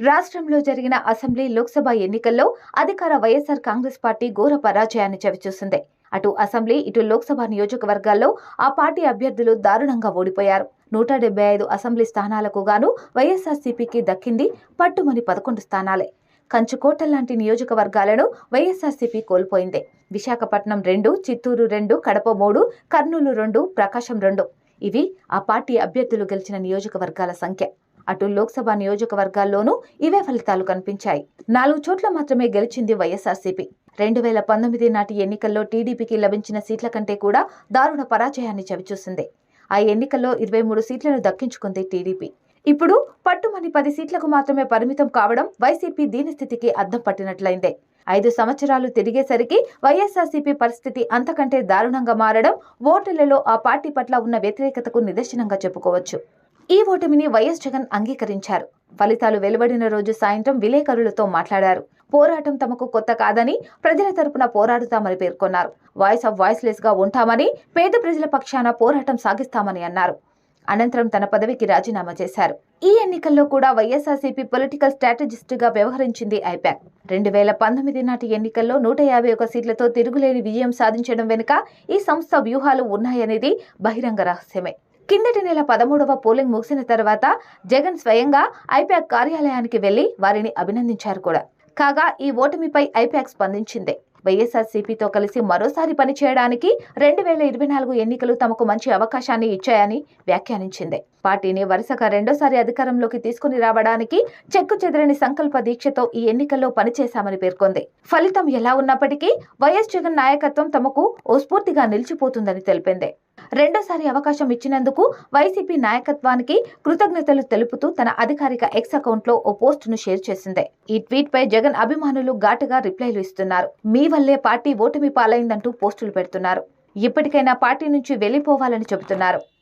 రాష్ట్రంలో జరిగిన అసెంబ్లీ లోక్సభ ఎన్నికల్లో అధికార వైఎస్ఆర్ కాంగ్రెస్ పార్టీ ఘోర పరాజయాన్ని చవిచూసింది. అటు అసెంబ్లీ ఇటు లోక్సభ నియోజకవర్గాల్లో ఆ పార్టీ అభ్యర్థులు దారుణంగా ఓడిపోయారు. నూట డెబ్బై ఐదు అసెంబ్లీ స్థానాలకు గాను వైఎస్ఆర్సీపీకి దక్కింది పట్టుమని పదకొండు స్థానాలే. కంచుకోట లాంటి నియోజకవర్గాలను వైఎస్ఆర్సీపీ కోల్పోయింది. విశాఖపట్నం రెండు చిత్తూరు రెండు కడప మూడు కర్నూలు రెండు ప్రకాశం రెండు. ఇవి ఆ పార్టీ అభ్యర్థులు గెలిచిన నియోజకవర్గాల సంఖ్య. అటు లోక్సభ నియోజకవర్గాల్లోనూ ఇవే ఫలితాలు కనిపించాయి. నాలుగు చోట్ల మాత్రమే గెలిచింది వైఎస్ఆర్సీపీ. రెండు వేల పంతొమ్మిది నాటి ఎన్నికల్లో టీడీపీకి లభించిన సీట్ల కంటే కూడా దారుణ పరాజయాన్ని చవిచూసింది. ఆ ఎన్నికల్లో ఇరవై మూడు సీట్లను దక్కించుకుంది టీడీపీ. ఇప్పుడు పట్టుమని పది సీట్లకు మాత్రమే పరిమితం కావడం వైసీపీ దీని స్థితికి అద్దం పట్టినట్లయిందే. ఐదు సంవత్సరాలు తిరిగేసరికి వైఎస్ఆర్సీపీ పరిస్థితి అంతకంటే దారుణంగా మారడం ఓటర్లలో ఆ పార్టీ పట్ల ఉన్న వ్యతిరేకతకు నిదర్శనంగా చెప్పుకోవచ్చు. ఈ ఓటమిని వైఎస్ జగన్ అంగీకరించారు. ఫలితాలు వెలువడిన రోజు సాయంత్రం విలేకరులతో మాట్లాడారు. పోరాటం తమకు కొత్త కాదని ప్రజల తరపున పోరాడుతామని పేర్కొన్నారు. వాయిస్ ఆఫ్ వాయిస్లెస్గా ఉంటామని పేద ప్రజల పక్షాన పోరాటం సాగిస్తామని అన్నారు. అనంతరం తన పదవికి రాజీనామా చేశారు. ఈ ఎన్నికల్లో కూడా వైఎస్ఆర్సీపీ పొలిటికల్ స్ట్రాటజిస్ట్గా వ్యవహరించింది ఐపాక్. రెండు వేల పంతొమ్మిది నాటి ఎన్నికల్లో నూట యాభై ఒక సీట్లతో తిరుగులేని విజయం సాధించడం వెనుక ఈ సంస్థ వ్యూహాలు ఉన్నాయనేది బహిరంగ రహస్యమే. కిందటి నెల పదమూడవ పోలింగ్ ముగిసిన తర్వాత జగన్ స్వయంగా ఐపాక్ కార్యాలయానికి వెళ్ళి వారిని అభినందించారు కూడా. కాగా ఈ ఓటమిపై ఐపాక్ స్పందించింది. వైఎస్ఆర్సీపీతో కలిసి మరోసారి పనిచేయడానికి రెండు వేల ఇరవై నాలుగు ఎన్నికలు తమకు మంచి అవకాశాన్ని ఇచ్చాయని వ్యాఖ్యానించింది. పార్టీని వరుసగా రెండోసారి అధికారంలోకి తీసుకుని రావడానికి చెక్కు చెదరని సంకల్ప దీక్షతో ఈ ఎన్నికల్లో పనిచేశామని పేర్కొంది. ఫలితం ఎలా ఉన్నప్పటికీ వైఎస్ జగన్ నాయకత్వం తమకు ఓ స్ఫూర్తిగా నిలిచిపోతుందని తెలిపింది. రెండోసారి అవకాశం ఇచ్చినందుకు వైసీపీ నాయకత్వానికి కృతజ్ఞతలు తెలుపుతూ తన అధికారిక ఎక్స్ అకౌంట్లో ఓ పోస్టును షేర్ చేసింది. ఈ ట్వీట్ పై జగన్ అభిమానులు ఘాటుగా రిప్లైలు ఇస్తున్నారు. మీ వల్లే పార్టీ ఓటమి పాలైందంటూ పోస్టులు పెడుతున్నారు. ఇప్పటికైనా పార్టీ నుంచి వెళ్ళిపోవాలని చెబుతున్నారు.